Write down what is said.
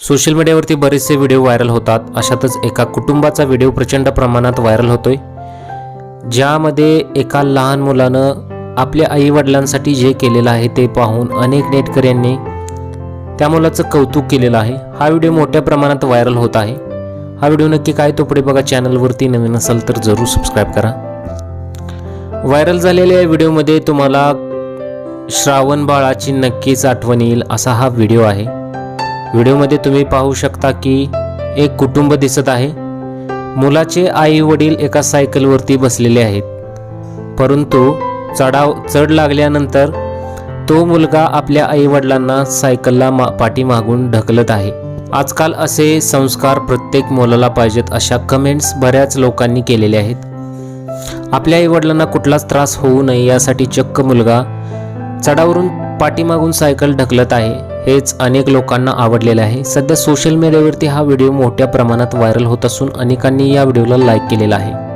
Social मीडियावरती बरेचसे video viral होतात. अशातच एका कुटुंबाचा व्हिडिओ प्रचंड प्रमाणात व्हायरल होतोय. ज्यामध्ये एका लहान मुलानं आपल्या आईवडिलांसाठी जे केलेलं आहे ते पाहून अनेक नेटकऱ्यांनी त्या मुलाचं कौतुक केलेलं आहे. हा व्हिडिओ मोठ्या प्रमाणात व्हायरल होत आहे. हा व्हिडिओ नक्की काय तो पुढे बघा. चॅनलवरती नवीन असाल तर जरूर सबस्क्राईब करा. व्हायरल झालेल्या या व्हिडिओमध्ये तुम्हाला श्रावण बाळाची नक्कीच आठवण येईल असा हा व्हिडिओ आहे. व्हिडिओमध्ये तुम्ही पाहू शकता की एक कुटुंब दिसत आहे. मुलाचे आई वडील एका सायकलवरती बसलेले आहेत. परंतु चढाव चढ लागल्यानंतर तो मुलगा आपल्या आई वडिलांना सायकलला मा पाठीमागून ढकलत आहे. आजकाल असे संस्कार प्रत्येक मुलाला पाहिजेत अशा कमेंट्स बऱ्याच लोकांनी केलेल्या आहेत. आपल्या आई वडिलांना कुठलाच त्रास होऊ नये यासाठी चक्क मुलगा चढावरून पाठीमागून सायकल ढकलत आहे. हेच अनेक लोकांना आवडलेले आहे. सध्या सोशल मीडियावरती हा व्हिडिओ मोठ्या प्रमाणात व्हायरल होत असून अनेकांनी या व्हिडिओला लाईक केलेला आहे.